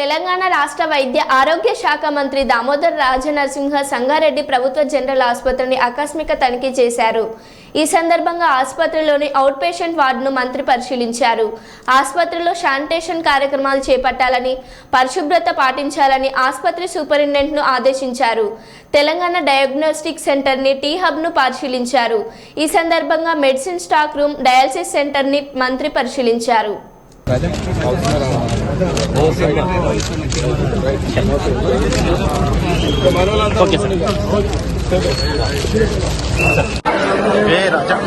తెలంగాణ రాష్ట్ర వైద్య ఆరోగ్య శాఖ మంత్రి దామోదర్ రాజనరసింహ సంగారెడ్డి ప్రభుత్వ జనరల్ ఆసుపత్రిని ఆకస్మిక తనిఖీ చేశారు. ఈ సందర్భంగా ఆసుపత్రిలోని అవుట్ పేషెంట్ వార్డును మంత్రి పరిశీలించారు. ఆసుపత్రిలో శానిటేషన్ కార్యక్రమాలు చేపట్టాలని పరిశుభ్రత పాటించాలని ఆసుపత్రి సూపరింటెండెంట్ను ఆదేశించారు. తెలంగాణ డయాగ్నోస్టిక్ సెంటర్ని టీ హబ్ను పరిశీలించారు. ఈ సందర్భంగా మెడిసిన్ స్టాక్ రూమ్ డయాలసిస్ సెంటర్ని మంత్రి పరిశీలించారు. ఏ రాజా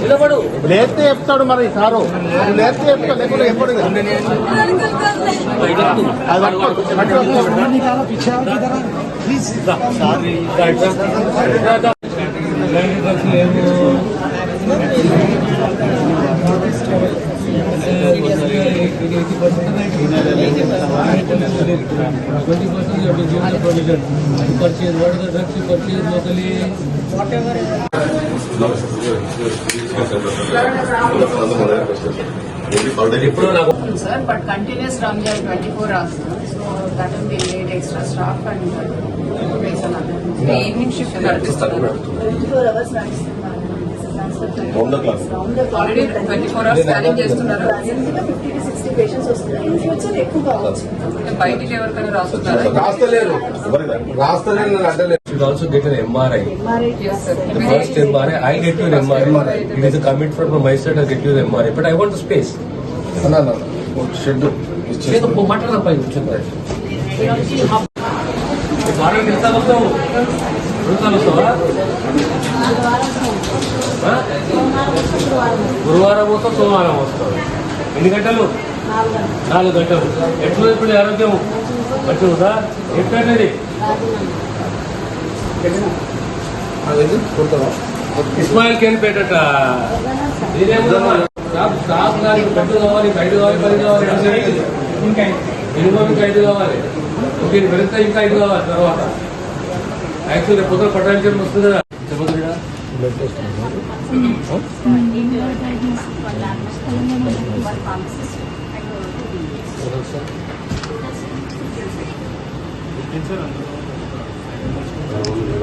నిలబడు లేస్తే చెప్తాడు మరి సారు. లేస్తే చెప్తా లేకుండా ఎప్పుడు అది provision to purchase what are the drugs you purchase locally ఇప్పుడు sir but continuous Ramzan twenty four hours so that will be late extra staff and evening shift నడిపిస్తున్నారు already twenty four hours scanning చేస్తున్నారు బయటికి ఎవరికైనా రాస్తున్నారు? రాస్తలేరు రాస్తలేరు అంటలేరు should also get an MRI. Yes, sir. The first MRI, I get you an MRI. It is a commitment from my side, I get you the MRI. But I want the space. అన్నా అన్నా, ఒక shed చేత మాట్లాడదా పై కూర్చుందా వారం ఎన్నిసార్లు వస్తావు రెండుసార్లు వస్తావా గురువారం వస్తావు సోమవారం వస్తావు ఎన్ని గంటలు? నాలుగు గంటలు. ఎట్లా ఇప్పుడు ఆరోగ్యం మంచిగా ఉందా ఇస్మాయిల్ కేన్ పేటట. స్టాఫ్ గారికి బెడ్ కావాలి ఐదు కావాలి పది కావాలి ఇంకా మినిమం ఇంకా ఐదు కావాలి. ఓకే పెరిగితే ఇంకా ఐదు కావాలి తర్వాత. యాక్చువల్లీ పొద్దున పట్టాల్సిన వస్తుంది కదా. బ్లడ్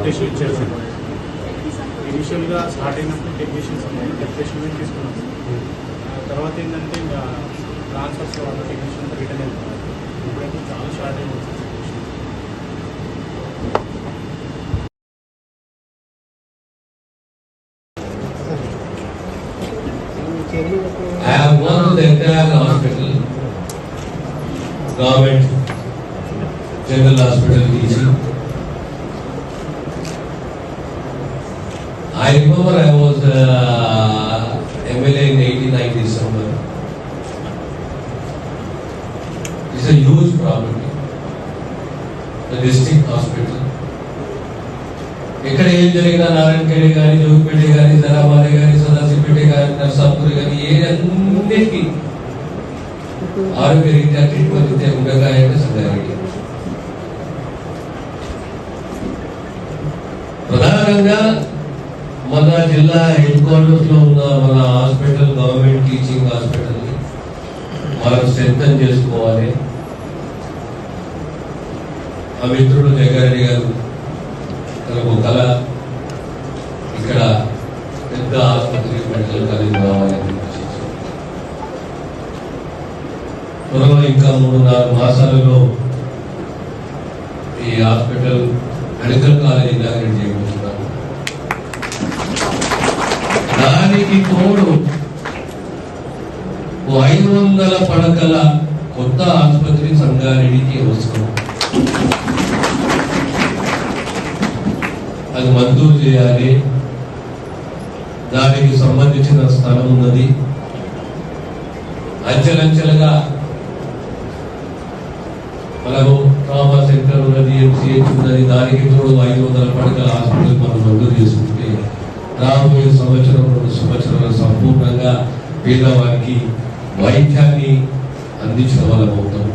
టెస్ట్ ఇచ్చారు సార్ ఇనిషియల్గా స్టార్ట్ అయినప్పుడు టెక్నీషియన్స్ ఉన్నాయి టెక్నీషియన్ తీసుకున్నాం. ఆ తర్వాత ఏంటంటే ఇంకా ట్రాన్స్ఫర్స్ వాళ్ళు టెక్నీషియన్ రిటర్న్ వెళ్తున్నారు ఇప్పుడైతే చాలా షార్ట్ అయింది. to the entire hospital, government, general hospital, DC. I remember I was uh, MLA in 89 December. It's a huge problem. The district hospital. ఎక్కడ ఏం జరిగినా నారాయణఖేడ్ కానీ జోగిపేట కానీ జరాబాద్ కానీ సదాశివపేట కానీ నర్సాపూర్ కానీ ఏ అన్నిటికీ ఆరోగ్య రీత్యా ట్రీట్మెంట్ ఇచ్చే ఉండగా అంటే సంగారెడ్డి ప్రధానంగా మన జిల్లా హెడ్ క్వార్టర్స్లో ఉన్న మన హాస్పిటల్ గవర్నమెంట్ టీచింగ్ హాస్పిటల్ మనం స్ట్రెంగ్ చేసుకోవాలి. మా మిత్రుడు జగ్గారెడ్డి గారు తనకు కళ ఇక్కడ పెద్ద ఆసుపత్రి మెడికల్ కాలేజ్ కావాలని ఇంకా మూడు నాలుగు మాసాలలో ఈ హాస్పిటల్ మెడికల్ కాలేజ్ ఇనాగ్రేట్ చేయబోతున్నాను దానికి తోడు ఓ ఐదు వందల పడకల కొత్త ఆసుపత్రి సంగారెడ్డికి అవసరం. అది మంజూరు చేయాలి. దానికి సంబంధించిన స్థలం ఉన్నది. అంచెలంచెలుగా మనకు ట్రామా సెంటర్ ఉన్నది ఎంసీహెచ్ ఉన్నది దానికి తోడు ఐదు వందల పడకల హాస్పిటల్ మనం మంజూరు చేసుకుంటే రాబోయే సంవత్సరం రెండు సంవత్సరాలు సంపూర్ణంగా పేదవారికి వైద్యాన్ని అందించిన వాళ్ళం అవుతాం.